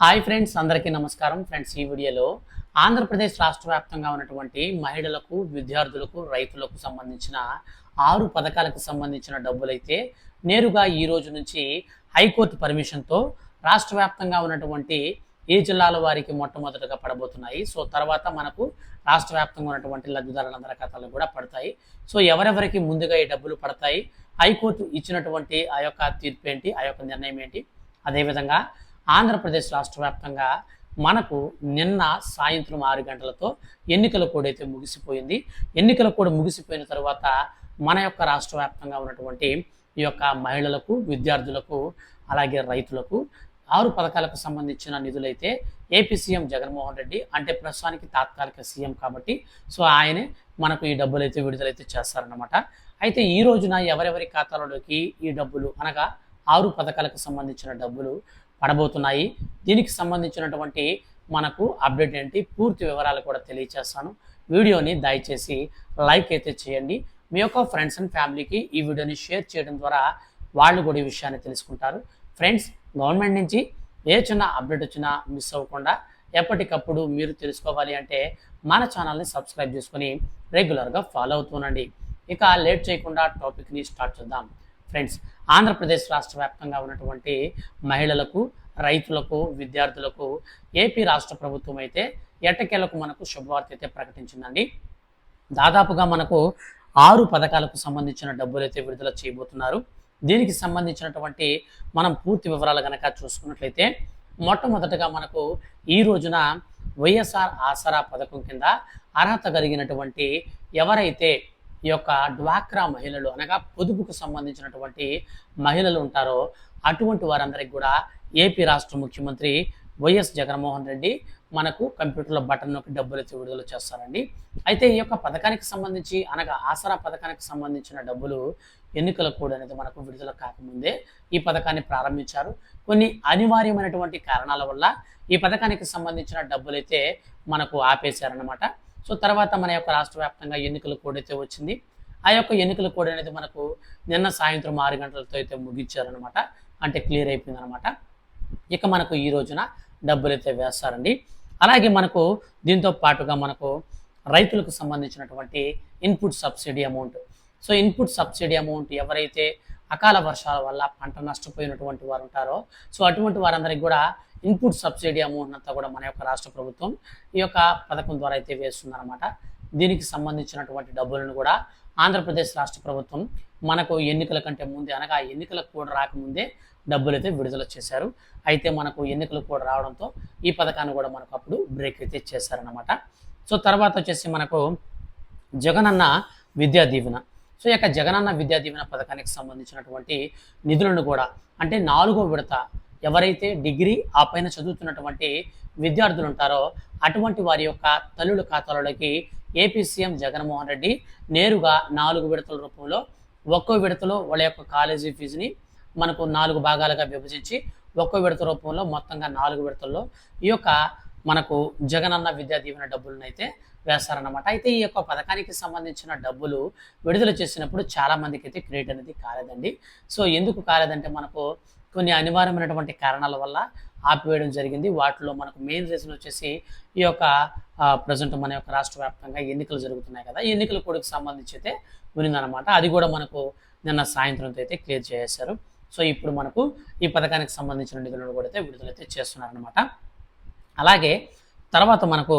Hi friends అందరికీ నమస్కారం. Friends ఈ వీడియోలో ఆంధ్రప్రదేశ్ రాష్ట్ర వ్యాప్తంగా ఉన్నటువంటి మహిళలకు విద్యార్థులకు రైతులకు సంబంధించిన ఆరు పథకాలకు సంబంధించిన డబ్బులైతే నేరుగా ఈ రోజు నుంచి హైకోర్టు పర్మిషన్తో రాష్ట్ర వ్యాప్తంగా ఉన్నటువంటి ఏ జిల్లాల వారికి మొట్టమొదటగా పడబోతున్నాయి. సో తర్వాత మనకు రాష్ట్ర వ్యాప్తంగా ఉన్నటువంటి లబ్ధిదారులందరి ఖాతాలు కూడా పడతాయి. సో ఎవరెవరికి ముందుగా ఈ డబ్బులు పడతాయి హైకోర్టు ఇచ్చినటువంటి ఆ యొక్క తీర్పు ఏంటి ఆ యొక్క నిర్ణయం ఏంటి? అదేవిధంగా ఆంధ్రప్రదేశ్ రాష్ట్ర వ్యాప్తంగా మనకు నిన్న సాయంత్రం ఆరు గంటలతో ఎన్నికల కోడ్ అయితే ముగిసిపోయింది. ఎన్నికల కోడ్ ముగిసిపోయిన తర్వాత మన యొక్క రాష్ట్ర వ్యాప్తంగా ఉన్నటువంటి ఈ యొక్క మహిళలకు విద్యార్థులకు అలాగే రైతులకు ఆరు పథకాలకు సంబంధించిన నిధులైతే ఏపీ సీఎం జగన్మోహన్ రెడ్డి అంటే ప్రస్తుతానికి తాత్కాలిక సీఎం కాబట్టి సో ఆయనే మనకు ఈ డబ్బులు అయితే విడుదలైతే చేస్తారన్నమాట. అయితే ఈ రోజున ఎవరెవరి ఖాతాలలోకి ఈ డబ్బులు అనగా ఆరు పథకాలకు సంబంధించిన డబ్బులు పడబోతున్నాయి. దీనికి సంబంధించినటువంటి మనకు అప్డేట్ ఏంటి పూర్తి వివరాలు కూడా తెలియచేస్తాను. వీడియోని దయచేసి లైక్ అయితే చేయండి. మీ యొక్క ఫ్రెండ్స్ అండ్ ఫ్యామిలీకి ఈ వీడియోని షేర్ చేయడం ద్వారా వాళ్ళు కూడా ఈ విషయాన్ని తెలుసుకుంటారు. ఫ్రెండ్స్ గవర్నమెంట్ నుంచి ఏ చిన్న అప్డేట్ వచ్చినా మిస్ అవ్వకుండా ఎప్పటికప్పుడు మీరు తెలుసుకోవాలి అంటే మన ఛానల్ని సబ్స్క్రైబ్ చేసుకొని రెగ్యులర్గా ఫాలో అవుతుండండి ఇక లేట్ చేయకుండా టాపిక్ని స్టార్ట్ చేద్దాం. ఫ్రెండ్స్ ఆంధ్రప్రదేశ్ రాష్ట్ర వ్యాప్తంగా ఉన్నటువంటి మహిళలకు రైతులకు విద్యార్థులకు ఏపీ రాష్ట్ర ప్రభుత్వం అయితే ఎట్టకేలకు మనకు శుభవార్త అయితే ప్రకటించిందండి. దాదాపుగా మనకు ఆరు పథకాలకు సంబంధించిన డబ్బులు అయితే విడుదల చేయబోతున్నారు. దీనికి సంబంధించినటువంటి మనం పూర్తి వివరాలు కనుక చూసుకున్నట్లయితే మొట్టమొదటగా మనకు ఈ రోజున వైఎస్ఆర్ ఆసరా పథకం కింద అర్హత కలిగినటువంటి ఎవరైతే ఈ యొక్క డ్వాక్రా మహిళలు అనగా పొదుపుకు సంబంధించినటువంటి మహిళలు ఉంటారో అటువంటి వారందరికి కూడా ఏపీ రాష్ట్ర ముఖ్యమంత్రి వైఎస్ జగన్మోహన్ రెడ్డి మనకు కంప్యూటర్లో బటన్ నొక్కి డబ్బులు అయితే విడుదల చేస్తారండి. అయితే ఈ యొక్క పథకానికి సంబంధించి అనగా ఆసరా పథకానికి సంబంధించిన డబ్బులు ఎన్నికల కోడ్ అనేది మనకు విడుదల కాకముందే ఈ పథకాన్ని ప్రారంభించారు. కొన్ని అనివార్యమైనటువంటి కారణాల వల్ల ఈ పథకానికి సంబంధించిన డబ్బులు అయితే మనకు ఆపేశారనమాట సో తర్వాత మన యొక్క రాష్ట్ర వ్యాప్తంగా ఎన్నికల కోడ్ అయితే వచ్చింది. ఆ యొక్క ఎన్నికల కోడ్ అనేది మనకు నిన్న సాయంత్రం ఆరు గంటలతో అయితే ముగించారనమాట అంటే క్లియర్ అయిపోయింది అనమాట ఇక మనకు ఈ రోజున డబ్బులు అయితే వేస్తారండి. అలాగే మనకు దీంతో పాటుగా మనకు రైతులకు సంబంధించినటువంటి input subsidy amount. So input subsidy amount ఎవరైతే అకాల వర్షాల వల్ల పంట నష్టపోయినటువంటి వారు ఉంటారో సో అటువంటి వారందరికీ కూడా ఇన్పుట్ సబ్సిడీ అమౌంట్ అంతా కూడా మన యొక్క రాష్ట్ర ప్రభుత్వం ఈ యొక్క పథకం ద్వారా అయితే వేస్తుందన్నమాట. దీనికి సంబంధించినటువంటి డబ్బులను కూడా ఆంధ్రప్రదేశ్ రాష్ట్ర ప్రభుత్వం మనకు ఎన్నికల కంటే ముందే అనగా ఎన్నికలకు కూడా రాకముందే డబ్బులు అయితే విడుదల చేశారు. అయితే మనకు ఎన్నికలు కూడా రావడంతో ఈ పథకాన్ని కూడా మనకు అప్పుడు బ్రేక్ అయితే చేశారనమాట సో తర్వాత వచ్చేసి మనకు జగనన్న విద్యా దీవెన. సో ఈ యొక్క జగనన్న విద్యా దీవెన పథకానికి సంబంధించినటువంటి నిధులను కూడా అంటే నాలుగో విడత ఎవరైతే డిగ్రీ ఆ పైన చదువుతున్నటువంటి విద్యార్థులు ఉంటారో అటువంటి వారి యొక్క తల్లుల ఖాతాలలోకి ఏపీ సీఎం జగన్మోహన్ రెడ్డి నేరుగా నాలుగు విడతల రూపంలో ఒక్కో విడతలో వాళ్ళ యొక్క కాలేజీ ఫీజుని మనకు నాలుగు భాగాలుగా విభజించి ఒక్కో విడత రూపంలో మొత్తంగా నాలుగు విడతల్లో ఈ యొక్క మనకు జగనన్న విద్యా దీవెన డబ్బులను అయితే వేస్తారన్నమాట. అయితే ఈ యొక్క పథకానికి సంబంధించిన డబ్బులు విడుదల చేసినప్పుడు చాలామందికి అయితే క్రెడిట్ అనేది కాలేదండి. సో ఎందుకు కాలేదంటే మనకు కొన్ని అనివార్యమైనటువంటి కారణాల వల్ల ఆపివేయడం జరిగింది. వాటిలో మనకు మెయిన్ రీజన్ వచ్చేసి ఈ యొక్క ప్రజెంట్ మన యొక్క రాష్ట్ర వ్యాప్తంగా ఎన్నికలు జరుగుతున్నాయి కదా. ఎన్నికల కోడికి సంబంధించి అయితే ఉన్నదన్నమాట అది కూడా మనకు నిన్న సాయంత్రంతో అయితే క్లియర్ చేశారు సో ఇప్పుడు మనకు ఈ పథకానికి సంబంధించిన నిధులను కూడా అయితే విడుదలైతే చేస్తున్నారనమాట అలాగే తర్వాత మనకు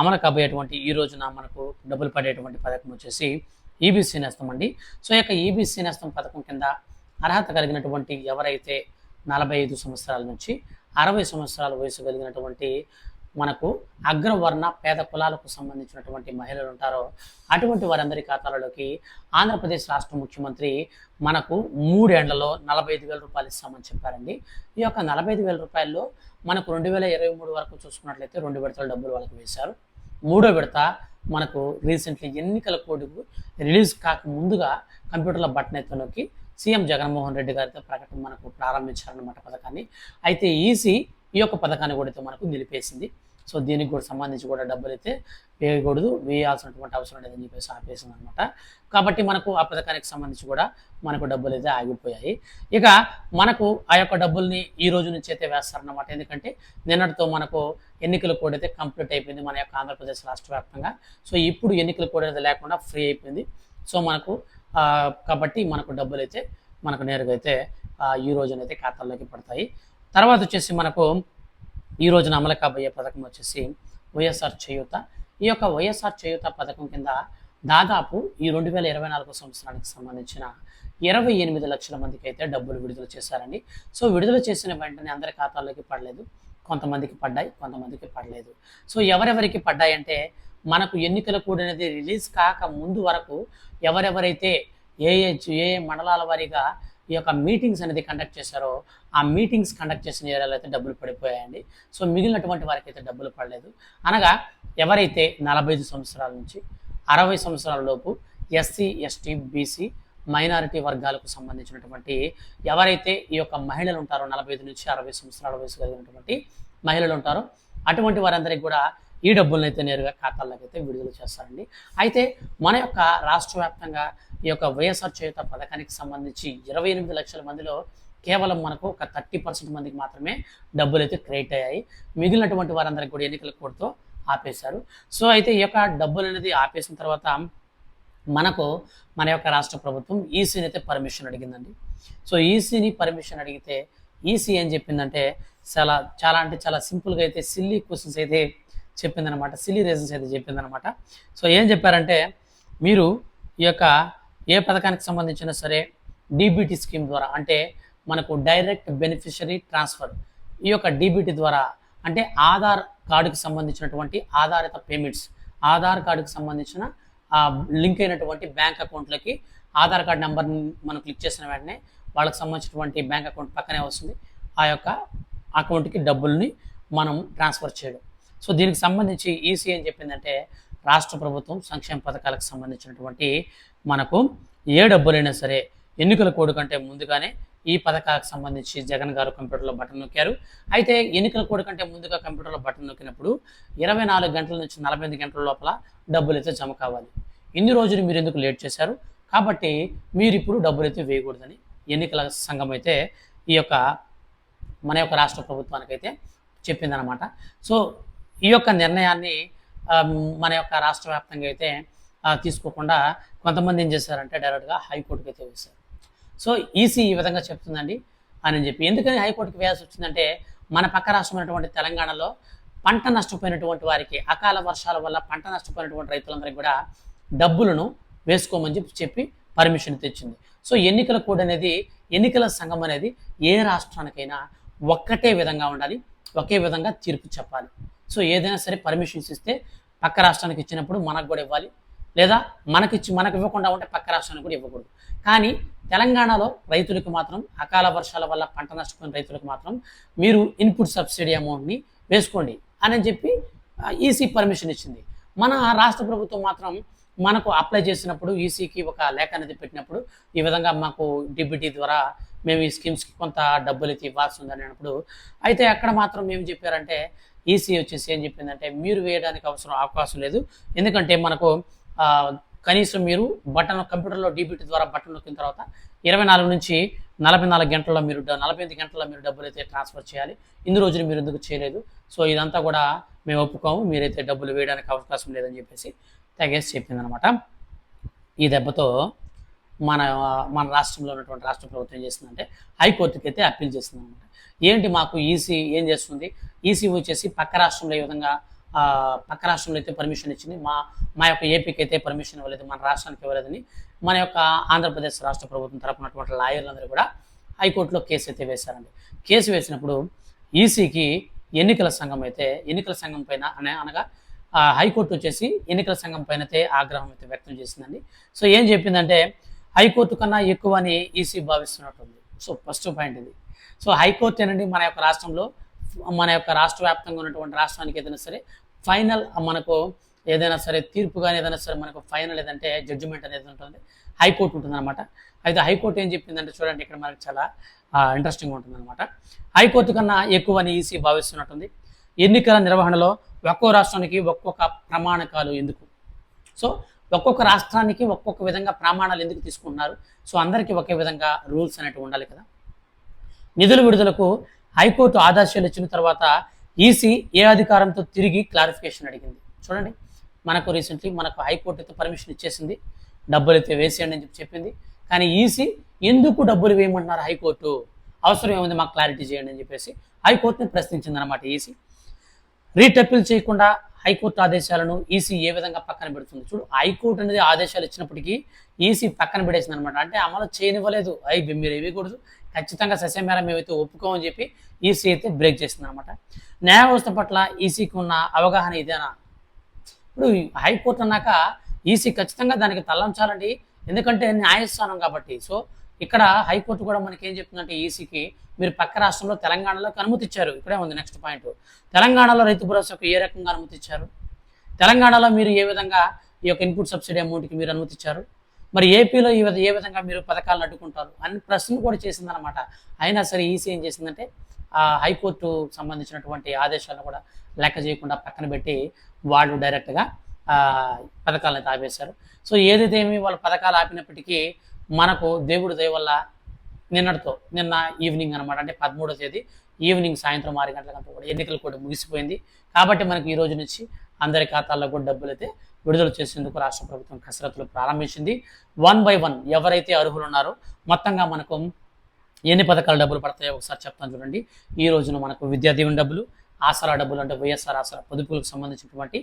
అమలు కాబోయేటువంటి ఈ రోజున మనకు డబ్బులు పడేటువంటి పథకం వచ్చేసి ఈబీసీ నేస్తం అండి. సో ఈ యొక్క ఈబీసీ నేస్తం పథకం కింద అర్హత కలిగినటువంటి ఎవరైతే నలభై ఐదు సంవత్సరాల నుంచి అరవై సంవత్సరాల వయసు కలిగినటువంటి మనకు అగ్రవర్ణ పేద కులాలకు సంబంధించినటువంటి మహిళలు ఉంటారో అటువంటి వారందరి ఖాతాలలోకి ఆంధ్రప్రదేశ్ రాష్ట్ర ముఖ్యమంత్రి మనకు మూడేండ్లలో నలభై ఐదు వేల రూపాయలు ఇస్తామని చెప్పారండి. ఈ యొక్క నలభై ఐదు వేల రూపాయల్లో మనకు రెండు వేల ఇరవై మూడు వరకు చూసుకున్నట్లయితే రెండు విడతల డబ్బులు వాళ్ళకి వేశారు. మూడో విడత మనకు రీసెంట్లీ ఎన్నికల కోడ్ రిలీజ్ కాక ముందుగా కంప్యూటర్ల బటన్ అయితే నొక్కి సీఎం జగన్మోహన్ రెడ్డి గారితో ప్రకటన మనకు ప్రారంభించారన్నమాట పథకాన్ని. అయితే ఈసీ ఈ యొక్క పథకాన్ని కూడా మనకు నిలిపేసింది. సో దీనికి కూడా సంబంధించి కూడా డబ్బులు అయితే వేయకూడదు వేయాల్సినటువంటి అవసరం లేదని చెప్పేసి ఆపేసింది అనమాట కాబట్టి మనకు ఆ పథకానికి సంబంధించి కూడా మనకు డబ్బులు అయితే ఆగిపోయాయి. ఇక మనకు ఆ యొక్క డబ్బుల్ని ఈ రోజు నుంచి అయితే వేస్తారన్నమాట. ఎందుకంటే నిన్నటితో మనకు ఎన్నికల కోడ్ అయితే కంప్లీట్ అయిపోయింది మన యొక్క ఆంధ్రప్రదేశ్ రాష్ట్ర వ్యాప్తంగా. సో ఇప్పుడు ఎన్నికల కోడ్ అయితే లేకుండా ఫ్రీ అయిపోయింది. సో మనకు కాబట్టి మనకు డబ్బులు అయితే మనకు నేరుగా అయితే ఈ ఈ రోజునైతే ఖాతాల్లోకి పడతాయి. తర్వాత వచ్చేసి మనకు ఈ రోజున అమలు కాబోయే పథకం వచ్చేసి వైఎస్ఆర్ చేయూత. ఈ యొక్క వైఎస్ఆర్ చేయూత పథకం కింద దాదాపు ఈ రెండు వేల ఇరవై నాలుగు సంవత్సరానికి సంబంధించిన ఇరవై ఎనిమిది లక్షల మందికి అయితే డబ్బులు విడుదల చేశారండి. సో విడుదల చేసిన వెంటనే అందరి ఖాతాల్లోకి పడలేదు. కొంతమందికి పడ్డాయి కొంతమందికి పడలేదు. సో ఎవరెవరికి పడ్డాయి అంటే మనకు ఎన్నికల కోడ్ అనేది రిలీజ్ కాక ముందు వరకు ఎవరెవరైతే ఏ ఏ ఏ ఏ మండలాల వారీగా ఈ యొక్క మీటింగ్స్ అనేది కండక్ట్ చేశారో ఆ మీటింగ్స్ కండక్ట్ చేసిన ఏరియాలో అయితే డబ్బులు పడిపోయాయండి. సో మిగిలినటువంటి వారికి అయితే డబ్బులు పడలేదు. అనగా ఎవరైతే నలభై ఐదు సంవత్సరాల నుంచి అరవై సంవత్సరాల లోపు ఎస్సీ ఎస్టీ బీసీ మైనారిటీ వర్గాలకు సంబంధించినటువంటి ఎవరైతే ఈ యొక్క మహిళలు ఉంటారో నలభై ఐదు నుంచి అరవై సంవత్సరాల వయసు కలిగినటువంటి మహిళలు ఉంటారో అటువంటి వారందరికీ కూడా ఈ డబ్బులను అయితే నేరుగా ఖాతాల్లోకి అయితే విడుదల చేస్తారండి. అయితే మన యొక్క రాష్ట్ర వ్యాప్తంగా ఈ యొక్క వైఎస్ఆర్ చేయుత పథకానికి సంబంధించి ఇరవై ఎనిమిది లక్షల మందిలో కేవలం మనకు ఒక థర్టీ పర్సెంట్ మందికి మాత్రమే డబ్బులు అయితే క్రియేట్ అయ్యాయి. మిగిలినటువంటి వారందరికీ కూడా ఎన్నికల కోడ్తో ఆపేశారు. సో అయితే ఈ యొక్క డబ్బులు అనేది ఆపేసిన తర్వాత మనకు మన యొక్క రాష్ట్ర ప్రభుత్వం ఈసీని అయితే పర్మిషన్ అడిగిందండి. సో ఈసీని పర్మిషన్ అడిగితే ఈసీ ఏం చెప్పిందంటే చాలా చాలా అంటే చాలా సింపుల్గా అయితే సిల్లీ క్వశ్చన్స్ అయితే చెప్పిందనమాట. సిలీ రీజన్స్ అయితే చెప్పిందనమాట. సో ఏం చెప్పారంటే మీరు ఈ యొక్క ఏ పథకానికి సంబంధించినా సరే డీబీటీ స్కీమ్ ద్వారా అంటే మనకు డైరెక్ట్ బెనిఫిషరీ ట్రాన్స్ఫర్ ఈ యొక్క డీబీటీ ద్వారా అంటే ఆధార్ కార్డుకి సంబంధించినటువంటి ఆధారిత పేమెంట్స్ ఆధార్ కార్డుకి సంబంధించిన ఆ లింక్ అయినటువంటి బ్యాంక్ అకౌంట్లకి ఆధార్ కార్డ్ నెంబర్ మనం క్లిక్ చేసిన వెంటనే వాళ్ళకి సంబంధించినటువంటి బ్యాంక్ అకౌంట్ పక్కనే వస్తుంది. ఆ యొక్క అకౌంట్కి డబ్బుల్ని మనం ట్రాన్స్ఫర్ చేయడం. సో దీనికి సంబంధించి ఈసీ ఏం చెప్పిందంటే రాష్ట్ర ప్రభుత్వం సంక్షేమ పథకాలకు సంబంధించినటువంటి మనకు ఏ డబ్బులైనా సరే ఎన్నికల కోడ్ కంటే ముందుగానే ఈ పథకాలకు సంబంధించి జగన్ గారు కంప్యూటర్లో బటన్ నొక్కారు. అయితే ఎన్నికల కోడ్ కంటే ముందుగా కంప్యూటర్లో బటన్ నొక్కినప్పుడు ఇరవై నాలుగు గంటల నుంచి నలభై ఎనిమిది గంటల లోపల డబ్బులు అయితే జమ కావాలి. ఇన్ని రోజులు మీరు ఎందుకు లేట్ చేశారు? కాబట్టి మీరు ఇప్పుడు డబ్బులు అయితే వేయకూడదని ఎన్నికల సంఘం అయితే ఈ యొక్క మన యొక్క రాష్ట్ర ప్రభుత్వానికైతే చెప్పిందనమాట సో ఈ యొక్క నిర్ణయాన్ని మన యొక్క రాష్ట్ర వ్యాప్తంగా అయితే తీసుకోకుండా కొంతమంది ఏం చేశారంటే డైరెక్ట్గా హైకోర్టుకి అయితే వేశారు. సో ఈసీ ఈ విధంగా చెప్తుందండి అని చెప్పి. ఎందుకని హైకోర్టుకి వేయాల్సి వచ్చిందంటే మన పక్క రాష్ట్రమైనటువంటి తెలంగాణలో పంట నష్టపోయినటువంటి వారికి అకాల వర్షాల వల్ల పంట నష్టపోయినటువంటి రైతులందరికీ కూడా డబ్బులను వేసుకోమని చెప్పి చెప్పి పర్మిషన్ తెచ్చింది. సో ఎన్నికల కోడ్ అనేది ఎన్నికల సంఘం అనేది ఏ రాష్ట్రానికైనా ఒక్కటే విధంగా ఉండాలి ఒకే విధంగా తీర్పు చెప్పాలి. సో ఏదైనా సరే పర్మిషన్స్ ఇస్తే పక్క రాష్ట్రానికి ఇచ్చినప్పుడు మనకు కూడా ఇవ్వాలి. లేదా మనకిచ్చి మనకు ఇవ్వకుండా ఉంటే పక్క రాష్ట్రానికి కూడా ఇవ్వకూడదు. కానీ తెలంగాణలో రైతులకు మాత్రం అకాల వర్షాల వల్ల పంట నష్టపోయిన రైతులకు మాత్రం మీరు ఇన్పుట్ సబ్సిడీ అమౌంట్ని వేసుకోండి అని చెప్పి ఈసీ పర్మిషన్ ఇచ్చింది. మన రాష్ట్ర ప్రభుత్వం మాత్రం మనకు అప్లై చేసినప్పుడు ఈసీకి ఒక లేఖ అనేది పెట్టినప్పుడు ఈ విధంగా మాకు డిబిటీ ద్వారా మేము ఈ స్కీమ్స్కి కొంత డబ్బులు అయితే ఇవ్వాల్సి ఉందని అన్నప్పుడు అయితే అక్కడ మాత్రం ఏం చెప్పారంటే ఈసీ వచ్చేసి ఏం చెప్పిందంటే మీరు వేయడానికి అవసరం అవకాశం లేదు. ఎందుకంటే మనకు కనీసం మీరు బటన్ కంప్యూటర్లో డీబీటీ ద్వారా బటన్ నొక్కిన తర్వాత ఇరవై నాలుగు నుంచి నలభై నాలుగు గంటల్లో మీరు నలభై ఎనిమిది గంటల్లో మీరు డబ్బులు అయితే ట్రాన్స్ఫర్ చేయాలి. ఇన్ని రోజులు మీరు ఎందుకు చేయలేదు? సో ఇదంతా కూడా మేము ఒప్పుకోము. మీరైతే డబ్బులు వేయడానికి అవకాశం లేదని చెప్పేసి తెగేసి చెప్పిందనమాట. ఈ దెబ్బతో మన మన రాష్ట్రంలో ఉన్నటువంటి రాష్ట్ర ప్రభుత్వం ఏం చేస్తుందంటే హైకోర్టుకి అయితే అప్పీల్ చేస్తుంది అనమాట ఏంటి మాకు ఈసీ ఏం చేస్తుంది? ఈసీ వచ్చేసి పక్క రాష్ట్రంలో ఈ విధంగా పక్క రాష్ట్రంలో అయితే పర్మిషన్ ఇచ్చింది? మా మా యొక్క ఏపీకి అయితే పర్మిషన్ ఇవ్వలేదు మన రాష్ట్రానికి ఇవ్వలేదని మన యొక్క ఆంధ్రప్రదేశ్ రాష్ట్ర ప్రభుత్వం తరపునటువంటి లాయర్లందరూ కూడా హైకోర్టులో కేసు అయితే వేశారండి. కేసు వేసినప్పుడు ఈసీకి ఎన్నికల సంఘం అయితే ఎన్నికల సంఘం పైన అనే అనగా హైకోర్టు వచ్చేసి ఎన్నికల సంఘం పైన అయితే ఆగ్రహం అయితే వ్యక్తం చేసిందండి. సో ఏం చెప్పిందంటే హైకోర్టు కన్నా ఎక్కువ అని ఈసీ భావిస్తున్నట్టుంది. సో ఫస్ట్ పాయింట్ ఇది. సో హైకోర్టు అనేది మన యొక్క రాష్ట్రంలో మన యొక్క రాష్ట్ర వ్యాప్తంగా ఉన్నటువంటి రాష్ట్రానికి ఏదైనా సరే ఫైనల్ మనకు ఏదైనా సరే తీర్పు కానీ ఏదైనా సరే మనకు ఫైనల్ ఏదంటే జడ్జిమెంట్ అనేది ఉంటుంది. హైకోర్టు ఉంటుందన్నమాట. అయితే హైకోర్టు ఏం చెప్పిందంటే చూడండి ఇక్కడ మనకు చాలా ఇంట్రెస్టింగ్ ఉంటుందన్నమాట. హైకోర్టు కన్నా ఎక్కువ అని ఈసీ భావిస్తున్నట్టుంది. ఎన్నికల నిర్వహణలో ఒక్కో రాష్ట్రానికి ఒక్కొక్క ప్రమాణకాలు ఎందుకు? సో ఒక్కొక్క రాష్ట్రానికి ఒక్కొక్క విధంగా ప్రమాణాలు ఎందుకు తీసుకుంటున్నారు? సో అందరికీ ఒకే విధంగా రూల్స్ అనేటివి ఉండాలి కదా. నిధుల విడుదలకు హైకోర్టు ఆదేశాలు ఇచ్చిన తర్వాత ఈసీ ఏ అధికారంతో తిరిగి క్లారిఫికేషన్ అడిగింది. చూడండి మనకు రీసెంట్లీ మనకు హైకోర్టు అయితే పర్మిషన్ ఇచ్చేసింది. డబ్బులు అయితే వేసేయండి అని చెప్పి చెప్పింది. కానీ ఈసీ ఎందుకు డబ్బులు వేయమంటున్నారు హైకోర్టు? అవసరం ఏముంది? మాకు క్లారిటీ చేయండి అని చెప్పేసి హైకోర్టుని ప్రశ్నించింది అనమాట ఈసీ. రీట్ అప్పీల్ చేయకుండా హైకోర్టు ఆదేశాలను ఈసీ ఏ విధంగా పక్కన పెడుతుంది? చూడు హైకోర్టు అనేది ఆదేశాలు ఇచ్చినప్పటికీ ఈసీ పక్కన పెడేసింది అనమాట అంటే అమలు చేయనివ్వలేదు. అవి మీరు ఇవ్వకూడదు ఖచ్చితంగా సస్యమేర మేమైతే ఒప్పుకోమని చెప్పి ఈసీ అయితే బ్రేక్ చేసింది అనమాట న్యాయ వ్యవస్థ పట్ల ఈసీకి ఉన్న అవగాహన ఇదేనా? ఇప్పుడు హైకోర్టు అన్నాక ఈసీ ఖచ్చితంగా దానికి తల్లంచాలండి ఎందుకంటే న్యాయస్థానం కాబట్టి. సో ఇక్కడ హైకోర్టు కూడా మనకి ఏం చెప్తుందంటే ఈసీకి మీరు పక్క రాష్ట్రంలో తెలంగాణలోకి అనుమతి ఇచ్చారు. ఇక్కడే ఉంది నెక్స్ట్ పాయింట్. తెలంగాణలో రైతు భరోసాకు ఏ రకంగా అనుమతి ఇచ్చారు? తెలంగాణలో మీరు ఏ విధంగా ఈ యొక్క ఇన్పుట్ సబ్సిడీ అమౌంట్కి మీరు అనుమతి ఇచ్చారు? మరి ఏపీలో ఈ ఏ విధంగా మీరు పథకాలను అడ్డుకుంటారు? అన్ని ప్రశ్నలు కూడా చేసిందనమాట అయినా సరే ఈసీ ఏం చేసిందంటే ఆ హైకోర్టు సంబంధించినటువంటి ఆదేశాలను కూడా లెక్క చేయకుండా పక్కన పెట్టి వాళ్ళు డైరెక్ట్గా పథకాలను ఆపేశారు. సో ఏదైతే ఏమి వాళ్ళ పథకాలు ఆపినప్పటికీ మనకు దేవుడి దయ వల్ల నిన్నటితో నిన్న ఈవినింగ్ అనమాట అంటే పదమూడో తేదీ ఈవినింగ్ సాయంత్రం ఆరు గంటలకంతా కూడా ఎన్నికలు కూడా ముగిసిపోయింది. కాబట్టి మనకి ఈ రోజు నుంచి అందరి ఖాతాల్లో కూడా డబ్బులు అయితే విడుదల చేసేందుకు రాష్ట్ర ప్రభుత్వం కసరత్తులు ప్రారంభించింది. వన్ బై వన్ ఎవరైతే అర్హులు ఉన్నారో మొత్తంగా మనకు ఎన్ని పథకాల డబ్బులు పడతాయో ఒకసారి చెప్తాను చూడండి. ఈ రోజున మనకు విద్యా దీవెన డబ్బులు ఆసరా డబ్బులు అంటే వైఎస్ఆర్ ఆసరా పొదుపులకు సంబంధించినటువంటి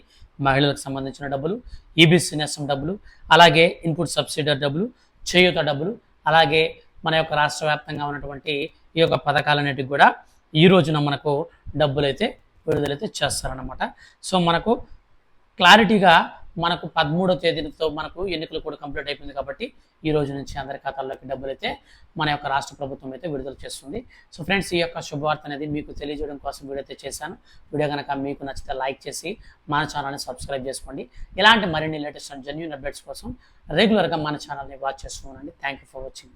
మహిళలకు సంబంధించిన డబ్బులు ఈబీసీ నేస్తం డబ్బులు అలాగే ఇన్పుట్ సబ్సిడీ డబ్బులు చేయూత డబ్బులు. అలాగే మన యొక్క రాష్ట్ర వ్యాప్తంగా ఉన్నటువంటి ఈ యొక్క పథకాలన్నిటికి కూడా ఈ రోజున మనకు డబ్బులైతే విడుదలైతే చేస్తారనమాట సో మనకు క్లారిటీగా మనకు పదమూడో తేదీతో మనకు ఎన్నికలు కూడా కంప్లీట్ అయిపోయింది కాబట్టి ఈ రోజు నుంచి అందరి ఖాతాల్లోకి డబ్బులు అయితే మన యొక్క రాష్ట్ర ప్రభుత్వం అయితే విడుదల చేస్తుంది. సో ఫ్రెండ్స్ ఈ యొక్క శుభవార్త అనేది మీకు తెలియజేయడం కోసం వీడియో అయితే చేశాను. వీడియో కనుక మీకు నచ్చితే లైక్ చేసి మన ఛానల్ని సబ్స్క్రైబ్ చేసుకోండి. ఇలాంటి మరిన్ని లేటెస్ట్ అండ్ జెన్యున్ అప్డేట్స్ కోసం రెగ్యులర్గా మన ఛానల్ని వాచ్ చేస్తూ ఉండండి. Thank you for watching